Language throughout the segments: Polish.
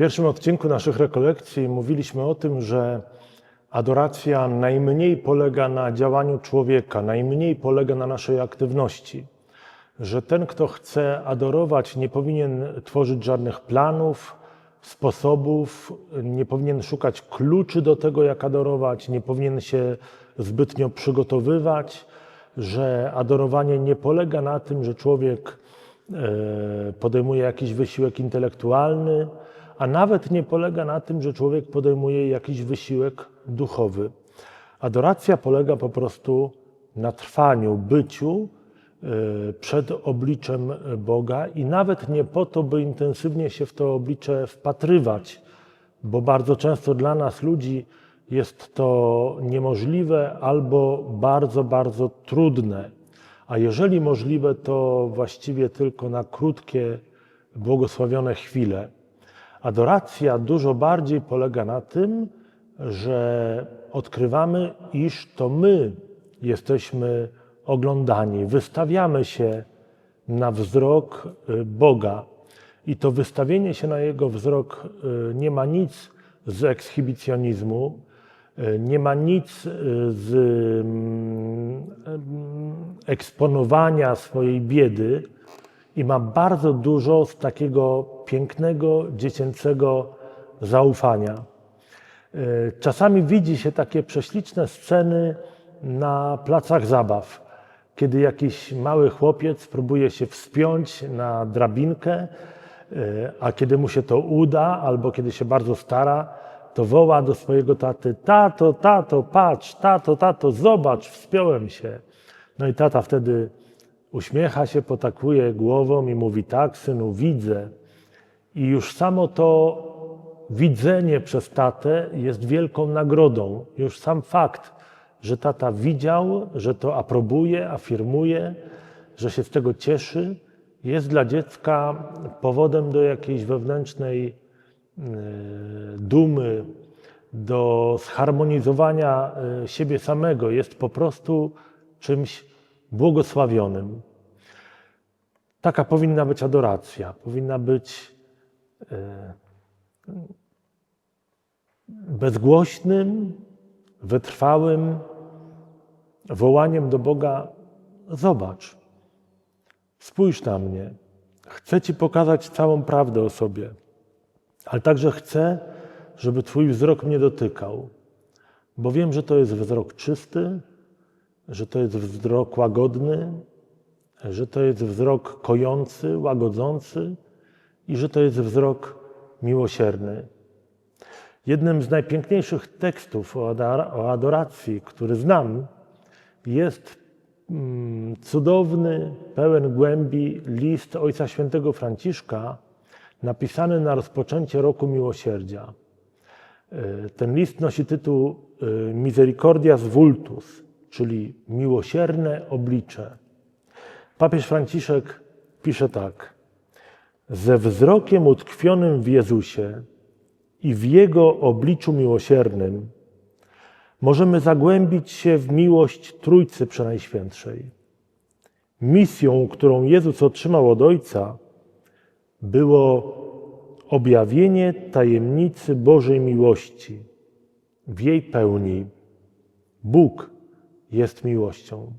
W pierwszym odcinku naszych rekolekcji mówiliśmy o tym, że adoracja najmniej polega na działaniu człowieka, najmniej polega na naszej aktywności. Że ten, kto chce adorować, nie powinien tworzyć żadnych planów, sposobów, nie powinien szukać kluczy do tego, jak adorować, nie powinien się zbytnio przygotowywać, że adorowanie nie polega na tym, że człowiek e, podejmuje jakiś wysiłek intelektualny, a nawet nie polega na tym, że człowiek podejmuje jakiś wysiłek duchowy. Adoracja polega po prostu na trwaniu, byciu e, przed obliczem Boga i nawet nie po to, by intensywnie się w to oblicze wpatrywać, bo bardzo często dla nas ludzi jest to niemożliwe albo bardzo, bardzo trudne. A jeżeli możliwe, to właściwie tylko na krótkie, błogosławione chwile. Adoracja dużo bardziej polega na tym, że odkrywamy, iż to my jesteśmy oglądani, wystawiamy się na wzrok y, Boga. I to wystawienie się na Jego wzrok y, nie ma nic z ekshibicjonizmu, y, nie ma nic z mm, eksponowania swojej biedy i ma bardzo dużo z takiego pięknego, dziecięcego zaufania. Czasami widzi się takie prześliczne sceny na placach zabaw, kiedy jakiś mały chłopiec próbuje się wspiąć na drabinkę, a kiedy mu się to uda, albo kiedy się bardzo stara, to woła do swojego taty: Tato, tato, patrz, tato, tato, zobacz, wspiąłem się. No i tata wtedy uśmiecha się, potakuje głową i mówi: Tak, synu, widzę. I już samo to widzenie przez tatę jest wielką nagrodą. Już sam fakt, że tata widział, że to aprobuje, afirmuje, że się z tego cieszy, jest dla dziecka powodem do jakiejś wewnętrznej e, dumy, do zharmonizowania e, siebie samego. Jest po prostu czymś błogosławionym. Taka powinna być adoracja, powinna być bezgłośnym, wytrwałym wołaniem do Boga: Zobacz, spójrz na mnie. Chcę Ci pokazać całą prawdę o sobie, ale także chcę, żeby Twój wzrok mnie dotykał, bo wiem, że to jest wzrok czysty, że to jest wzrok łagodny, że to jest wzrok kojący, łagodzący i że to jest wzrok miłosierny. Jednym z najpiękniejszych tekstów o adoracji, który znam, jest mm, cudowny, pełen głębi list Ojca Świętego Franciszka, napisany na rozpoczęcie roku miłosierdzia. E, ten list nosi tytuł e, Misericordias Vultus, czyli miłosierne oblicze. Papież Franciszek pisze tak: Ze wzrokiem utkwionym w Jezusie i w Jego obliczu miłosiernym możemy zagłębić się w miłość Trójcy Przenajświętszej. Misją, którą Jezus otrzymał od Ojca, było objawienie tajemnicy Bożej miłości w jej pełni. Bóg jest miłością.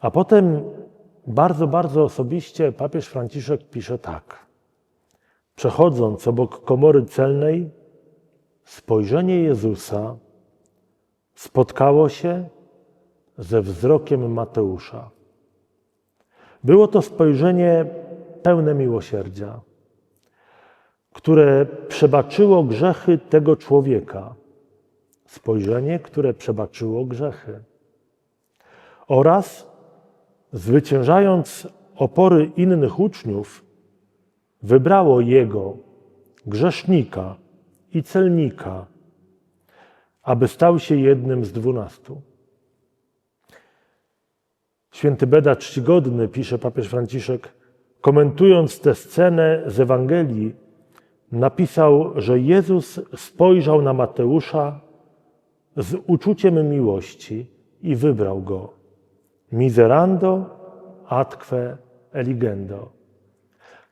A potem bardzo, bardzo osobiście papież Franciszek pisze tak. Przechodząc obok komory celnej, spojrzenie Jezusa spotkało się ze wzrokiem Mateusza. Było to spojrzenie pełne miłosierdzia, które przebaczyło grzechy tego człowieka. Spojrzenie, które przebaczyło grzechy. Oraz zwyciężając opory innych uczniów, wybrało jego, grzesznika i celnika, aby stał się jednym z dwunastu. Święty Beda Czcigodny, pisze papież Franciszek, komentując tę scenę z Ewangelii, napisał, że Jezus spojrzał na Mateusza z uczuciem miłości i wybrał go. Miserando atque eligendo.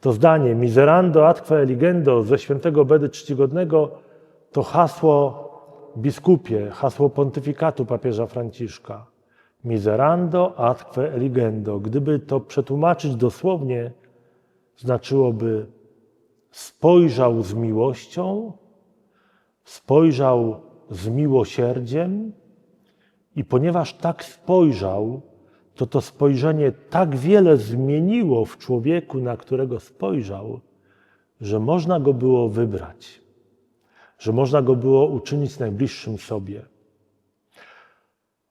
To zdanie miserando atque eligendo ze świętego Bedy Czcigodnego to hasło biskupie, hasło pontyfikatu papieża Franciszka. Miserando atque eligendo. Gdyby to przetłumaczyć dosłownie, znaczyłoby spojrzał z miłością, spojrzał z miłosierdziem i ponieważ tak spojrzał, to to spojrzenie tak wiele zmieniło w człowieku, na którego spojrzał, że można go było wybrać, że można go było uczynić najbliższym sobie.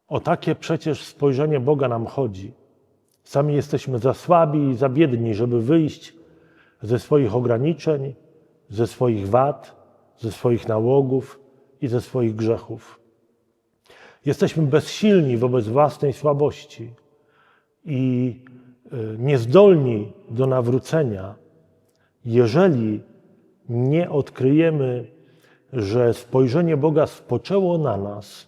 O takie przecież spojrzenie Boga nam chodzi. Sami jesteśmy za słabi i za biedni, żeby wyjść ze swoich ograniczeń, ze swoich wad, ze swoich nałogów i ze swoich grzechów. Jesteśmy bezsilni wobec własnej słabości i y, niezdolni do nawrócenia, jeżeli nie odkryjemy, że spojrzenie Boga spoczęło na nas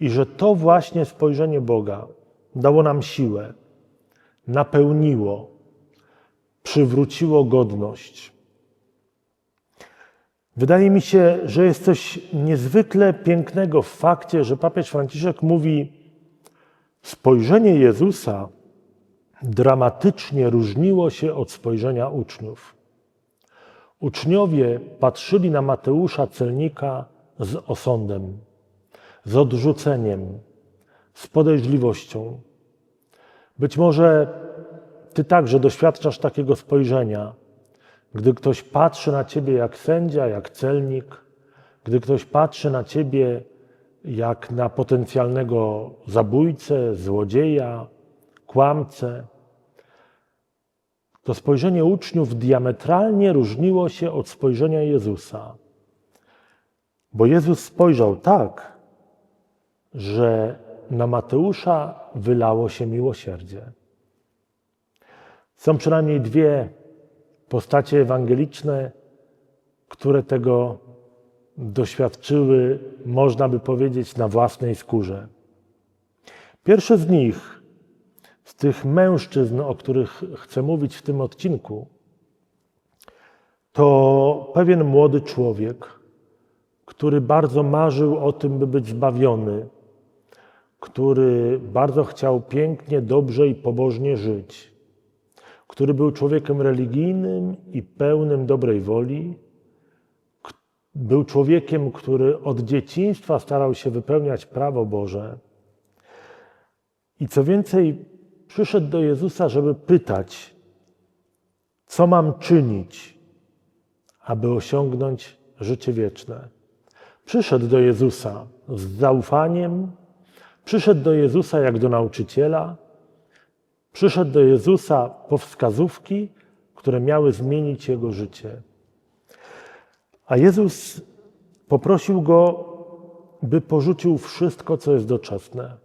i że to właśnie spojrzenie Boga dało nam siłę, napełniło, przywróciło godność. Wydaje mi się, że jest coś niezwykle pięknego w fakcie, że papież Franciszek mówi: Spojrzenie Jezusa dramatycznie różniło się od spojrzenia uczniów. Uczniowie patrzyli na Mateusza celnika z osądem, z odrzuceniem, z podejrzliwością. Być może ty także doświadczasz takiego spojrzenia, gdy ktoś patrzy na ciebie jak sędzia, jak celnik, gdy ktoś patrzy na ciebie jak na potencjalnego zabójcę, złodzieja, kłamcę. To spojrzenie uczniów diametralnie różniło się od spojrzenia Jezusa. Bo Jezus spojrzał tak, że na Mateusza wylało się miłosierdzie. Są przynajmniej dwie postacie ewangeliczne, które tego doświadczyły, można by powiedzieć, na własnej skórze. Pierwszy z nich, z tych mężczyzn, o których chcę mówić w tym odcinku, to pewien młody człowiek, który bardzo marzył o tym, by być zbawiony, który bardzo chciał pięknie, dobrze i pobożnie żyć który był człowiekiem religijnym i pełnym dobrej woli. Był człowiekiem, który od dzieciństwa starał się wypełniać prawo Boże. I co więcej, przyszedł do Jezusa, żeby pytać, co mam czynić, aby osiągnąć życie wieczne. Przyszedł do Jezusa z zaufaniem, przyszedł do Jezusa jak do nauczyciela Przyszedł do Jezusa po wskazówki, które miały zmienić jego życie. A Jezus poprosił go, by porzucił wszystko, co jest doczesne.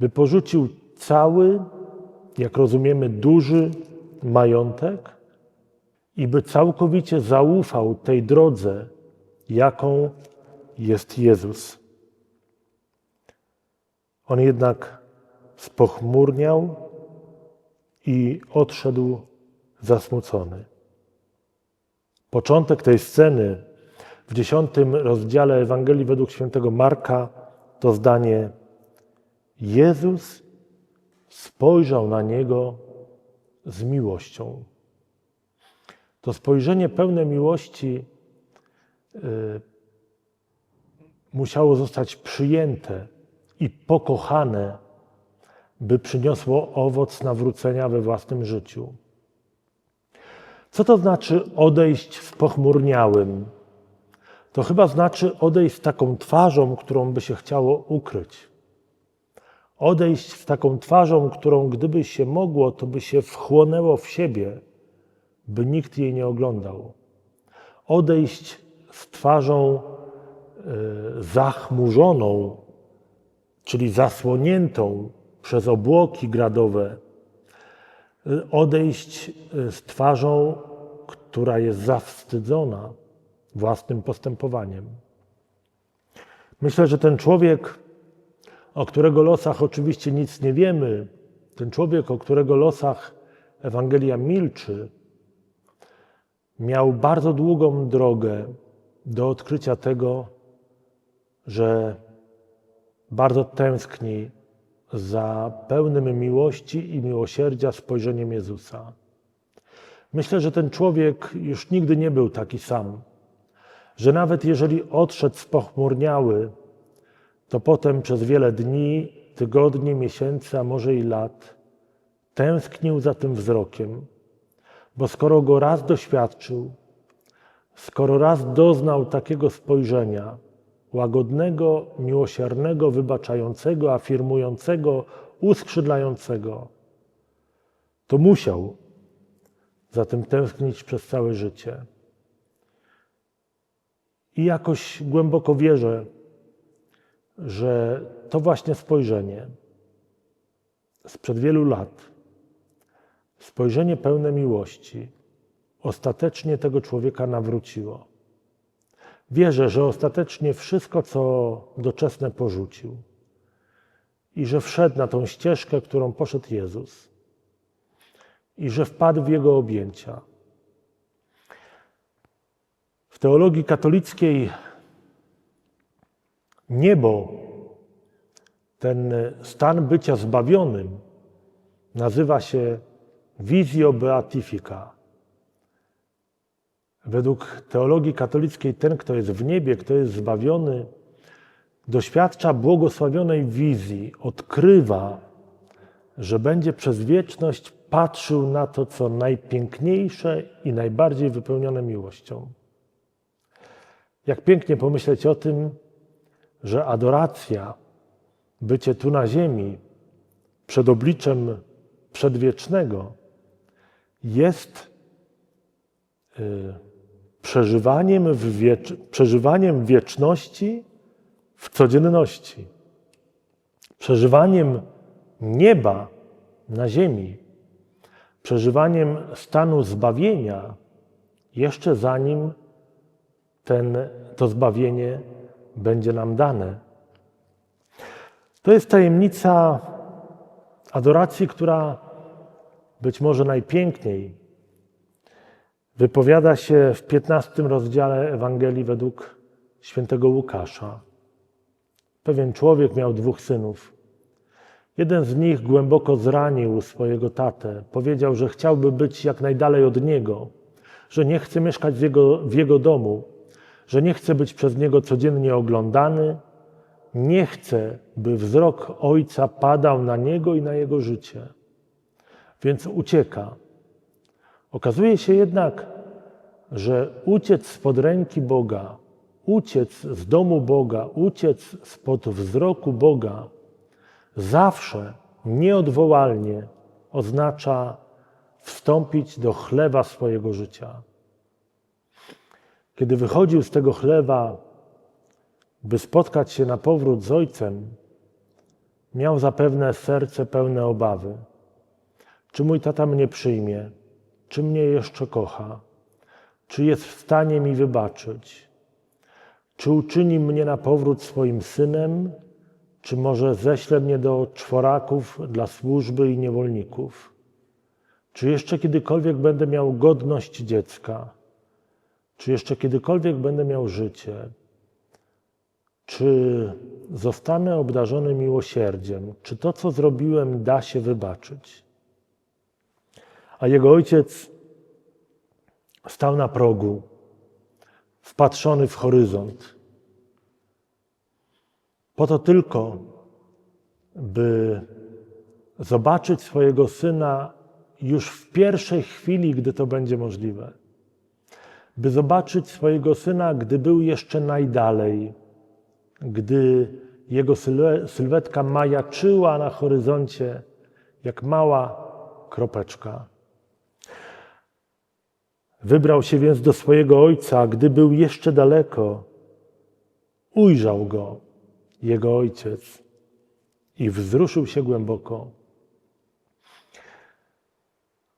By porzucił cały, jak rozumiemy, duży majątek i by całkowicie zaufał tej drodze, jaką jest Jezus. On jednak spochmurniał i odszedł zasmucony. Początek tej sceny w dziesiątym rozdziale Ewangelii według świętego Marka to zdanie: Jezus spojrzał na niego z miłością. To spojrzenie pełne miłości y, musiało zostać przyjęte i pokochane by przyniosło owoc nawrócenia we własnym życiu. Co to znaczy odejść z pochmurniałym? To chyba znaczy odejść z taką twarzą, którą by się chciało ukryć. Odejść z taką twarzą, którą gdyby się mogło, to by się wchłonęło w siebie, by nikt jej nie oglądał. Odejść z twarzą y, zachmurzoną, czyli zasłoniętą przez obłoki gradowe, y, odejść y, z twarzą, która jest zawstydzona własnym postępowaniem. Myślę, że ten człowiek, o którego losach oczywiście nic nie wiemy, ten człowiek, o którego losach Ewangelia milczy, miał bardzo długą drogę do odkrycia tego, że bardzo tęskni za pełnym miłości i miłosierdzia spojrzeniem Jezusa. Myślę, że ten człowiek już nigdy nie był taki sam, że nawet jeżeli odszedł spochmurniały, to potem przez wiele dni, tygodni, miesięcy, a może i lat tęsknił za tym wzrokiem, bo skoro go raz doświadczył, skoro raz doznał takiego spojrzenia, łagodnego, miłosiernego, wybaczającego, afirmującego, uskrzydlającego, to musiał za tym tęsknić przez całe życie. I jakoś głęboko wierzę, że to właśnie spojrzenie sprzed wielu lat, spojrzenie pełne miłości, ostatecznie tego człowieka nawróciło. Wierzę, że ostatecznie wszystko, co doczesne porzucił i że wszedł na tą ścieżkę, którą poszedł Jezus i że wpadł w Jego objęcia. W teologii katolickiej niebo, ten stan bycia zbawionym, nazywa się visio beatifica. Według teologii katolickiej ten, kto jest w niebie, kto jest zbawiony, doświadcza błogosławionej wizji, odkrywa, że będzie przez wieczność patrzył na to, co najpiękniejsze i najbardziej wypełnione miłością. Jak pięknie pomyśleć o tym, że adoracja, bycie tu na ziemi, przed obliczem przedwiecznego, jest y, przeżywaniem, w wiecz przeżywaniem wieczności w codzienności, przeżywaniem nieba na ziemi, przeżywaniem stanu zbawienia jeszcze zanim ten, to zbawienie będzie nam dane. To jest tajemnica adoracji, która być może najpiękniej wypowiada się w 15 rozdziale Ewangelii według świętego Łukasza. Pewien człowiek miał dwóch synów. Jeden z nich głęboko zranił swojego tatę. Powiedział, że chciałby być jak najdalej od niego, że nie chce mieszkać w jego, w jego domu, że nie chce być przez niego codziennie oglądany, nie chce, by wzrok ojca padał na niego i na jego życie. Więc ucieka. Okazuje się jednak, że uciec spod ręki Boga, uciec z domu Boga, uciec spod wzroku Boga, zawsze nieodwołalnie oznacza wstąpić do chlewa swojego życia. Kiedy wychodził z tego chlewa, by spotkać się na powrót z ojcem, miał zapewne serce pełne obawy. Czy mój tata mnie przyjmie? Czy mnie jeszcze kocha? Czy jest w stanie mi wybaczyć? Czy uczyni mnie na powrót swoim synem? Czy może ześle mnie do czworaków dla służby i niewolników? Czy jeszcze kiedykolwiek będę miał godność dziecka? Czy jeszcze kiedykolwiek będę miał życie? Czy zostanę obdarzony miłosierdziem? Czy to, co zrobiłem, da się wybaczyć? A jego ojciec stał na progu, wpatrzony w horyzont. Po to tylko, by zobaczyć swojego syna już w pierwszej chwili, gdy to będzie możliwe. By zobaczyć swojego syna, gdy był jeszcze najdalej, gdy jego sylwetka majaczyła na horyzoncie jak mała kropeczka. Wybrał się więc do swojego ojca, gdy był jeszcze daleko, ujrzał go jego ojciec i wzruszył się głęboko.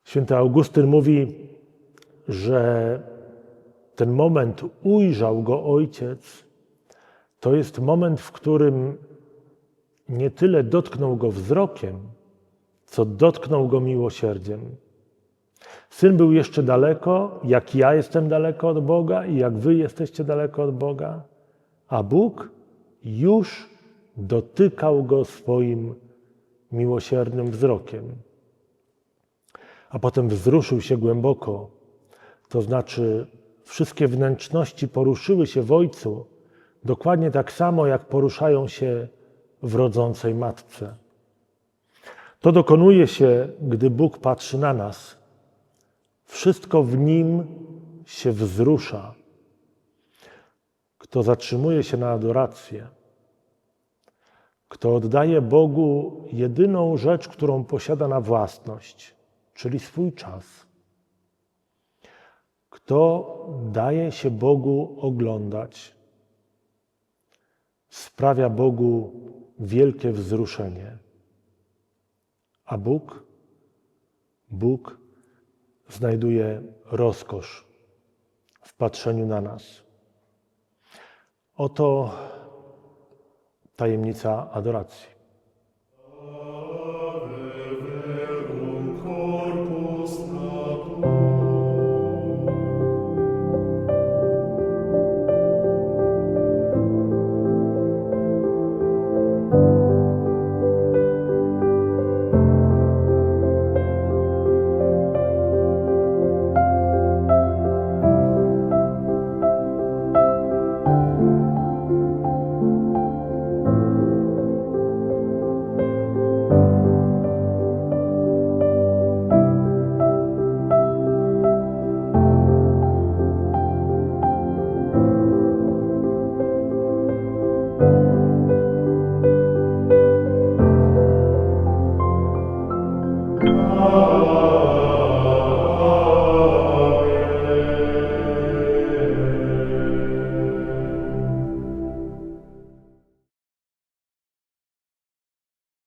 Święty Augustyn mówi, że ten moment ujrzał go ojciec, to jest moment, w którym nie tyle dotknął go wzrokiem, co dotknął go miłosierdziem. Syn był jeszcze daleko, jak ja jestem daleko od Boga i jak wy jesteście daleko od Boga, a Bóg już dotykał go swoim miłosiernym wzrokiem. A potem wzruszył się głęboko, to znaczy wszystkie wnętrzności poruszyły się w Ojcu, dokładnie tak samo, jak poruszają się w rodzącej matce. To dokonuje się, gdy Bóg patrzy na nas. Wszystko w nim się wzrusza. Kto zatrzymuje się na adorację, kto oddaje Bogu jedyną rzecz, którą posiada na własność, czyli swój czas, kto daje się Bogu oglądać, sprawia Bogu wielkie wzruszenie. A Bóg, Bóg znajduje rozkosz w patrzeniu na nas. Oto tajemnica adoracji.